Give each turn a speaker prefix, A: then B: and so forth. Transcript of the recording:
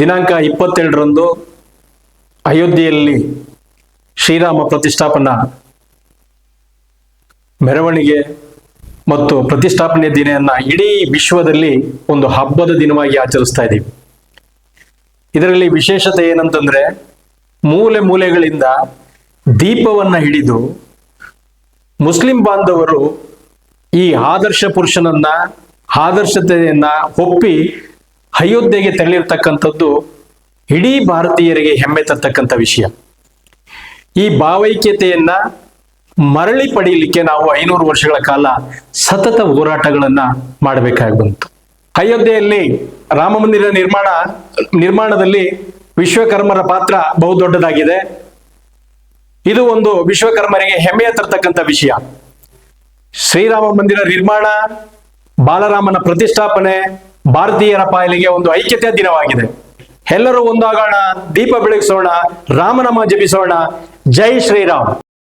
A: ದಿನಾಂಕ ಇಪ್ಪತ್ತೆರಡರಂದು ಅಯೋಧ್ಯೆಯಲ್ಲಿ ಶ್ರೀರಾಮ ಪ್ರತಿಷ್ಠಾಪನಾ ಮೆರವಣಿಗೆ ಮತ್ತು ಪ್ರತಿಷ್ಠಾಪನೆ ದಿನವನ್ನು ಇಡೀ ವಿಶ್ವದಲ್ಲಿ ಒಂದು ಹಬ್ಬದ ದಿನವಾಗಿ ಆಚರಿಸ್ತಾ ಇದ್ದೀವಿ. ಇದರಲ್ಲಿ ವಿಶೇಷತೆ ಏನಂತಂದ್ರೆ ಮೂಲೆ ಮೂಲೆಗಳಿಂದ ದೀಪವನ್ನ ಹಿಡಿದು ಮುಸ್ಲಿಂ ಬಾಂಧವರು ಈ ಆದರ್ಶ ಪುರುಷನನ್ನ, ಆದರ್ಶತೆಯನ್ನ ಒಪ್ಪಿ ಅಯೋಧ್ಯೆಗೆ ತೆರಳಿರ್ತಕ್ಕಂಥದ್ದು ಇಡೀ ಭಾರತೀಯರಿಗೆ ಹೆಮ್ಮೆ ತರ್ತಕ್ಕಂಥ ವಿಷಯ. ಈ ಭಾವೈಕ್ಯತೆಯನ್ನ ಮರಳಿ ಪಡೆಯಲಿಕ್ಕೆ ನಾವು ಐನೂರು ವರ್ಷಗಳ ಕಾಲ ಸತತ ಹೋರಾಟಗಳನ್ನ ಮಾಡಬೇಕಾಗಿ ಬಂತು ಅಯೋಧ್ಯೆಯಲ್ಲಿ ರಾಮ ಮಂದಿರ ನಿರ್ಮಾಣ, ನಿರ್ಮಾಣದಲ್ಲಿ ವಿಶ್ವಕರ್ಮರ ಪಾತ್ರ ಬಹು ದೊಡ್ಡದಾಗಿದೆ ಇದು ಒಂದು ವಿಶ್ವಕರ್ಮರಿಗೆ ಹೆಮ್ಮೆಯ ತರ್ತಕ್ಕಂಥ ವಿಷಯ. ಶ್ರೀರಾಮ ಮಂದಿರ ನಿರ್ಮಾಣ, ಬಾಲರಾಮನ ಪ್ರತಿಷ್ಠಾಪನೆ ಭಾರತೀಯರ ಪಾಲಿಗೆ ಒಂದು ಐಕ್ಯತೆಯ ದಿನವಾಗಿದೆ. ಎಲ್ಲರೂ ಒಂದಾಗೋಣ ದೀಪ ಬೆಳಗಿಸೋಣ ರಾಮನಾಮ ಜಪಿಸೋಣ. ಜೈ ಶ್ರೀರಾಮ್.